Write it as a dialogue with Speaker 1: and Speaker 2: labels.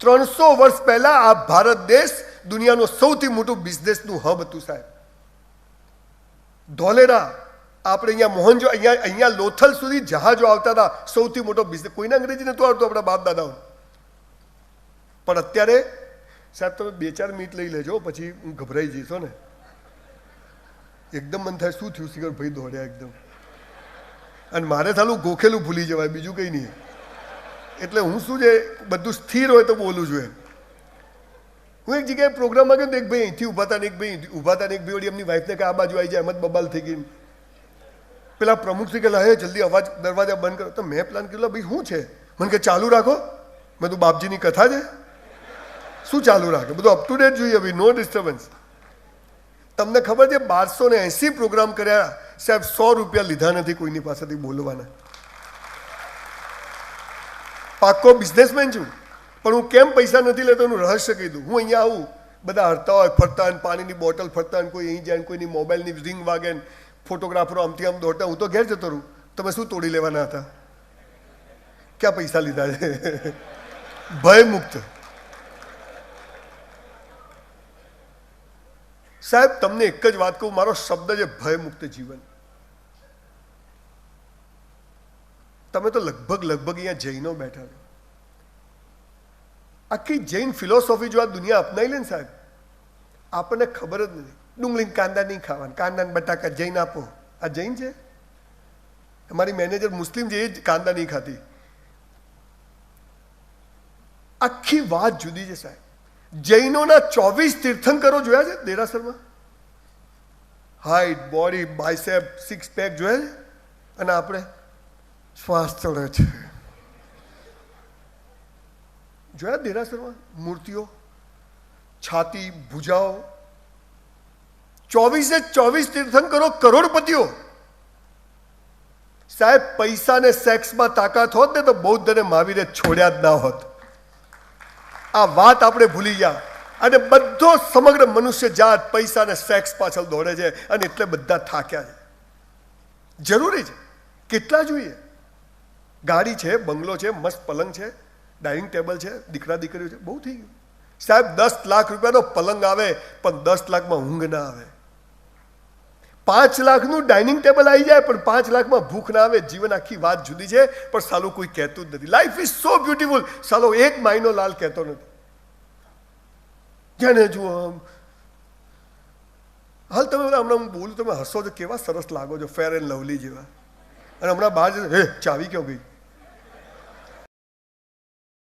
Speaker 1: ત્રણસો વર્ષ પહેલા આ ભારત દેશ દુનિયાનું સૌથી મોટું બિઝનેસનું હબ હતું સાહેબ. ધોલેરા, આપણે અહીંયા મોહનજો, અહીંયા અહીંયા લોથલ સુધી જહાજો આવતા હતા, સૌથી મોટો બિઝનેસ કોઈને અંગ્રેજી નહોતું આવડતું આપણા બાપ દાદાઓ પણ અત્યારે, સાહેબ તમે બે ચાર મિનિટ લઈ લેજો, પછી હું ગભરાઈ જઈશ ને. એકદમ મન થાય, શું થયું સિગર ભાઈ દોડ્યા એકદમ. અને મારે થાલું ગોખેલું ભૂલી જવાય, બીજું કંઈ નહીં. એટલે હું શું છે, બધું સ્થિર હોય તો બોલું છું એમ. હું એક જગ્યાએ પ્રોગ્રામમાં ગયો એક ભાઈ અહીંથી ઊભા હતા ને એક ભાઈ ઊભા હતા ને એક ભાઈ એમની વાઈફને કે આ બાજુ આવી જાય એમ જ બબાલ થઈ ગઈ પેલા પ્રમુખ શ્રી કહેલા હે, જલ્દી અવાજ, દરવાજા બંધ કરો. તો મેં પ્લાન કર્યો ભાઈ, શું છે? મને કે ચાલુ રાખો. મેં તું બાપજીની કથા છે? શું ચાલુ રાખે? બધું અપ ટુ ડેટ જોઈએ ભાઈ નો ડિસ્ટર્બન્સ તમને ખબર છે, બારસો ને એંસી પ્રોગ્રામ કર્યા, સાહેબ, સો રૂપિયા લીધા નથી કોઈની પાસેથી બોલવાના. પાક્કો બિઝનેસમેન છું. પણ હું કેમ પૈસા નથી લેતો એનું રહસ્ય કહી દઉં. હું અહીંયા આવું, બધા હરતા હોય, ફરતા હોય, પાણીની બોટલ ફરતા હોય, કોઈ અહીં જાય ને કોઈની મોબાઈલની રિંગ વાગે ને ફોટોગ્રાફરો આમથી આમ દોડતા હું તો ઘેર જતો રહું. તમે શું તોડી લેવાના હતા? ક્યાં પૈસા લીધા છે? ભય મુક્ત. સાહેબ, તમને એક જ વાત કહું, મારો શબ્દ છે ભય મુક્ત જીવન. તમે તો લગભગ લગભગ અહીંયા જૈનો બેઠા છો. આખી જૈન ફિલોસોફી જો આ દુનિયા અપનાવી લે ને સાહેબ, આપણને ખબર જ નથી. ડુંગળી કાંદા નહીં ખાવાના. કાંદા બટાકા જૈન આપો. આ જૈન છે? અમારી મેનેજર મુસ્લિમ છે, એ જ કાંદા નહીં ખાતી. આખી વાત જુદી છે સાહેબ. જૈનોના ચોવીસ તીર્થંકરો જોયા છે દેરાસરમાં? Height body bicep six pack જોયા છે? અને આપણે? શ્વાસ ચડે છે જોયા દેરાસરમાં મૂર્તિઓ, છાતી, ભુજાઓ. ચોવીસે ચોવીસ તીર્થંકરો કરોડપતિઓ. સાહેબ, પૈસા ને સેક્સમાં તાકાત હોત ને તો બૌદ્ધ અને મહાવીરે છોડ્યા જ ના હોત. આ વાત આપણે ભૂલી ગયા. અને બધો સમગ્ર મનુષ્ય જાત પૈસા ને સેક્સ પાછળ દોડે છે અને એટલે બધા થાક્યા છે. જરૂરી છે. કેટલા જોઈએ? ગાડી છે, બંગલો છે, મસ્ત પલંગ છે, ડાઇનિંગ ટેબલ છે, દીકરા દીકરીઓ છે, બહુ થઈ ગયું. સાહેબ, દસ લાખ રૂપિયાનો પલંગ આવે, પણ દસ લાખમાં ઊંઘ ના આવે. પાંચ લાખનું ડાઇનિંગ ટેબલ આવી જાય, પણ પાંચ લાખમાં ભૂખ ના આવે, જીવન આખી વાત જુદી છે, પણ સાલું કોઈ કહેતું જ નથી. લાઈફ ઇઝ સો બ્યુટીફુલ સાલો, એક માયનો લાલ કહેતો નથી. જેને જુઓ આમ. હાલ તમે હમણાં હું બોલું, તમે હસો છો, કેવા સરસ લાગો છો, ફેર એન્ડ લવલી જેવા. અને હમણાં બહાર હે, ચાવી ક્યાં ગઈ?